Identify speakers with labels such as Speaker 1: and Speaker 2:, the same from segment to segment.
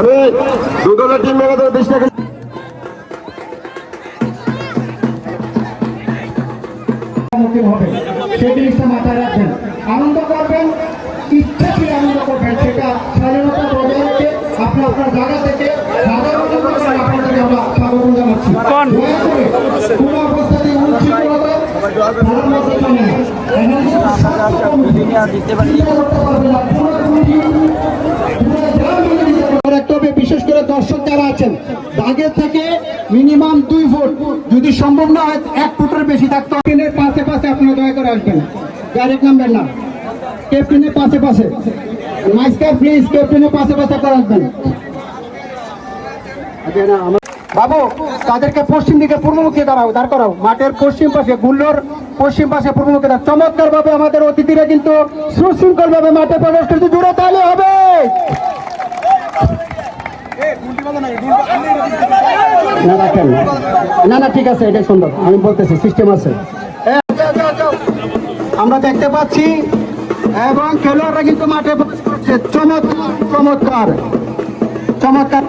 Speaker 1: আমি দুদলের টিম মেম্বারদের বিশ টাকা
Speaker 2: হবে। সেই জিনিসটা মাথায় রাখবেন। আনন্দ করবেন ইচ্ছা কি আনন্দ করবেন সেটা স্বাধীনতা বজায় রেখে আপনি আপনার জায়গা থেকে আপনাদেরকে আমরা স্বাগত জানাচ্ছি। কোনো? অবস্থাতেই উচ্ছৃঙ্খলতা তার মধ্যে চলে বিশেষ করে দর্শক যারা আছেন দাগের থেকে মিনিমাম দুই ফুট। যদি সম্ভব না হয়, এক ফুটের বেশি থাকতে ক্যাপ্টেনের পাশে পাশে আপনারা দয়া করে আসবেন। ডাইরেক্ট নামবেন না। ক্যাপ্টেনের পাশে পাশে। মাইস্কার প্লিজ ক্যাপ্টেনের পাশে পাশে আপনারা আসবেন। বাবু, তাদেরকে পশ্চিম দিকে পূর্বমুখী দাঁড়াও, দাঁড় করাও। মাঠের পশ্চিম পাশে গুল্লোর, পশ্চিম পাশে পূর্বমুখী দাঁড় চমৎকার ভাবে আমাদের অতিথিরা কিন্তু সুশৃঙ্খল ভাবে মাঠে প্রবেশ করতে জুড়ে তাহলে হবে। না রাখেন না না ঠিক আছে, এটাই সুন্দর। আমি বলতেছি সিস্টেম আছে। আমরা দেখতে পাচ্ছি, এবং খেলোয়াড়রা কিন্তু মাঠে প্রবেশ করছে। চমৎকার চমৎকার। চমৎকার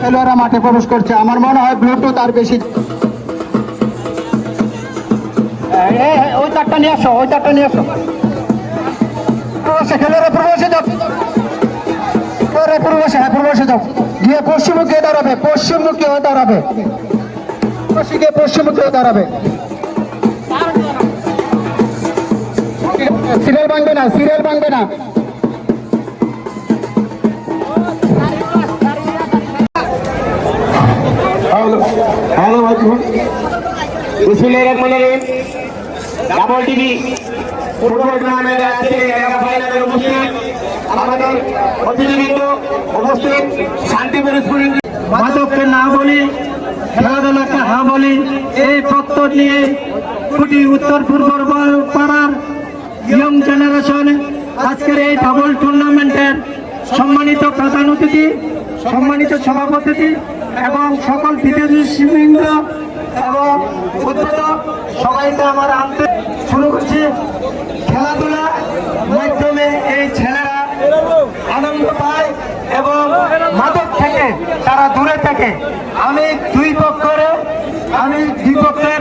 Speaker 2: খেলোয়াড়রা মাঠে প্রবেশ করছে। আমার মনে হয় ব্লুটুথ আর বেশি ওই চারটা নিয়ে আসো, ওই চারটা নিয়ে আসো। খেলোয়াড়রা প্রবাসে যাও প্রবাসে হ্যাঁ প্রবাসে যাও। গিয়ে পশ্চিমমুখী হয়ে দাঁড়াবে, পশ্চিমমুখী হয়ে দাঁড়াবে। পশ্চিমে পশ্চিমমুখী হয়ে দাঁড়াবে। সিরিয়াল ভাঙবে না, সিরিয়াল ভাঙবে না।
Speaker 1: Double TV. ফুটবল টুর্নামেন্টে আজকে এলাকা ফাইনালের উপস্থিত আমাদের অতিথিবৃন্দ উপস্থিত শান্তিপুর
Speaker 2: মাদককে না বলি, খেলাধুলাকে হ্যাঁ বলি, এই প্রত্যয় নিয়ে কুটি উত্তর পূর্ব পাড়ার ইয়ং জেনারেশন আজকের এই ডাবল টুর্নামেন্টের সম্মানিত প্রধান অতিথি, সম্মানিত সভাপতি এবং সকল বিদেশিবৃন্দ এবং উদ্বোধক সবাইকে আমার আনতে শুরু করছি। খেলাধুলা মাধ্যমে এই ছেলেরা আনন্দ পায়। মাদক থেকে, তারা দূরে থাকে। আমি দুই পক্ষের, আমি দুই পক্ষের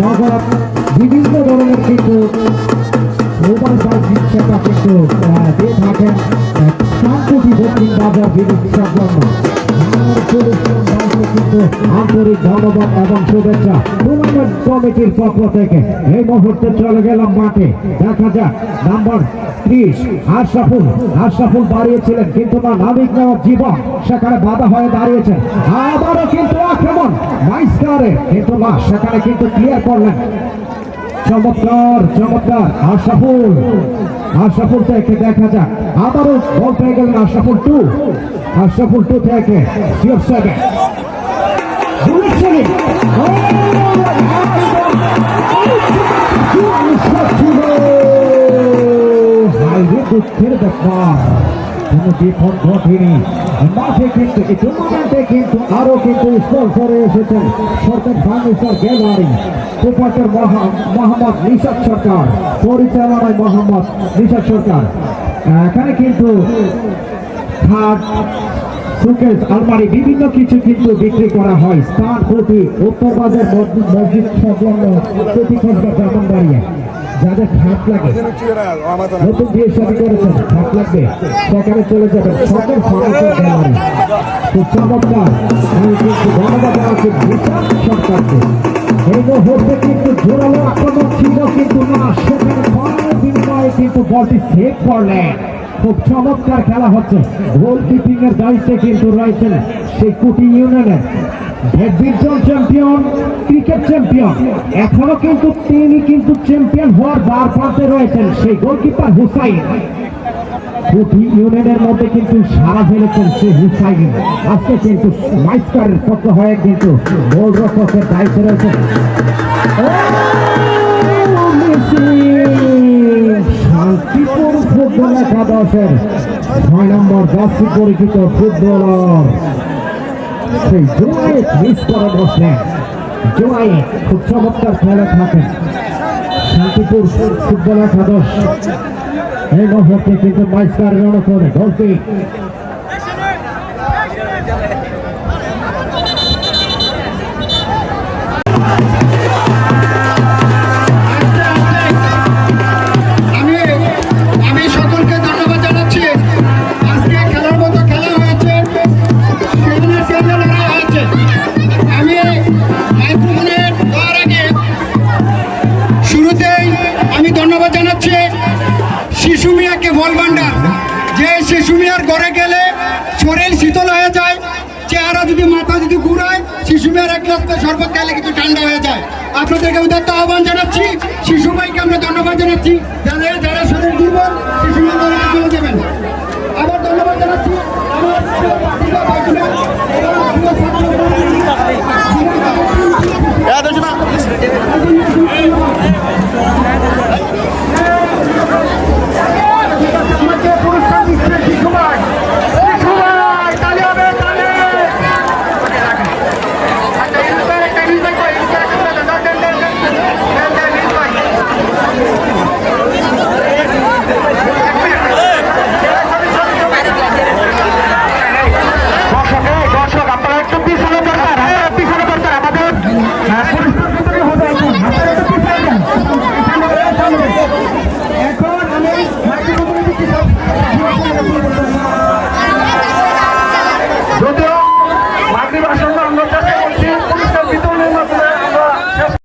Speaker 3: নগদ বিভিন্ন ধরনের কিন্তু মোবাইল কিন্তু বাজার আন্তরিক ধন্যবাদ এবং শুভেচ্ছা টুর্নামেন্ট কমিটির পক্ষ থেকে এই মুহূর্তে চলে গেলাম মাঠে দেখা যাক নাম্বার ত্রিশ আশরাফুল আশরাফুল দাঁড়িয়েছিলেন কিন্তু না নাবিক নেওয়ার জীবন সেখানে বাধা হয়ে দাঁড়িয়েছেন আবারও কিন্তু আক্রমণ মাইস্কারে কিন্তু না সেখানে কিন্তু ক্লিয়ার করলেন চমৎকার চমৎকার আশরাফুল আশরাফুল থেকে দেখা যাক আবারও বল পেয়ে গেলেন আশরাফুল টু। আশরাফুল টু থেকে জিরো সেভেন দুঃখের ব্যাপার। কোনো বিপদ ঘটেনি। মাঠে কিন্তু এই টুর্নামেন্টে কিন্তু আরও কিন্তু স্পন্সরে এসেছেন সরকার ফার্নিচার গ্যালারি। সুপারটার মোহাম্মদ নিশাদ সরকার, পরিচালনায় মোহাম্মদ নিশাদ সরকার। এখানে কিন্তু খাট সুকেস আলমারি, বিভিন্ন কিছু কিন্তু বিক্রি করা হয়। স্টার কোটি উত্তর বাজার মসজিদ- সংলগ্ন প্রতিপক্ষ ব্রাহ্মণ দাঁড়িয়ে যাদের খাট লাগে, নতুন বিয়ে করেছেন খাট লাগবে সেখানে চলে যাবেন, সকল খুব চমৎকার। আমি কিন্তু ধন্যবাদ বিশাল সরকারকে এই মুহূর্তে কিন্তু জোরালো আক্রমণ ছিল, কিন্তু না, সেখানে কিন্তু বলটি সেভ করলেন। খুব চমৎকার খেলা হচ্ছে। গোল কিপিং এর দায়িত্বে কিন্তু রয়েছেন সেই কুটি ইউনিয়নের ব্যাডমিন্টন চ্যাম্পিয়ন, ক্রিকেট চ্যাম্পিয়ন। এখনও কিন্তু তিনি কিন্তু চ্যাম্পিয়ন হওয়ার বার প্রান্তে রয়েছেন সেই গোলকিপার হুসাইন। কুটি ইউনিয়নের মধ্যে কিন্তু সারা ফেলেছেন সেই হুসাইন। আজকে কিন্তু মাইস্কারের পক্ষ হয়ে কিন্তু গোল রক্ষকের দায়িত্বে রয়েছেন। শান্তিপুর ফুটবল একাদশের ছয় নম্বর জার্সি পরিচিত ফুটবলার সেই জুয়ায়েত মিস করে বসলেন জুয়ায়েত খুব চমৎকার খেলা থাকেন। শান্তিপুর ফুটবল একাদশ এই মুহূর্তে কিন্তু মাইস্কার রণকরে গোলটি
Speaker 2: যে শিশু মিয়ার ঘরে গেলে শরীর শীতল হয়ে যায়, চেহারা যদি মাথা যদি ঘুরায় শিশু মেয়ের এক গ্লাস শরবত খাইলে কিন্তু ঠান্ডা হয়ে যায়। আপনাদেরকে উদ্যত্ত আহ্বান জানাচ্ছি, শিশু ভাইকে আমরা ধন্যবাদ জানাচ্ছি, যারা যারা শরীর দুর্বল শিশু মেয়ের ঘরে চলে যাবেন। আবার ধন্যবাদ জানাচ্ছি।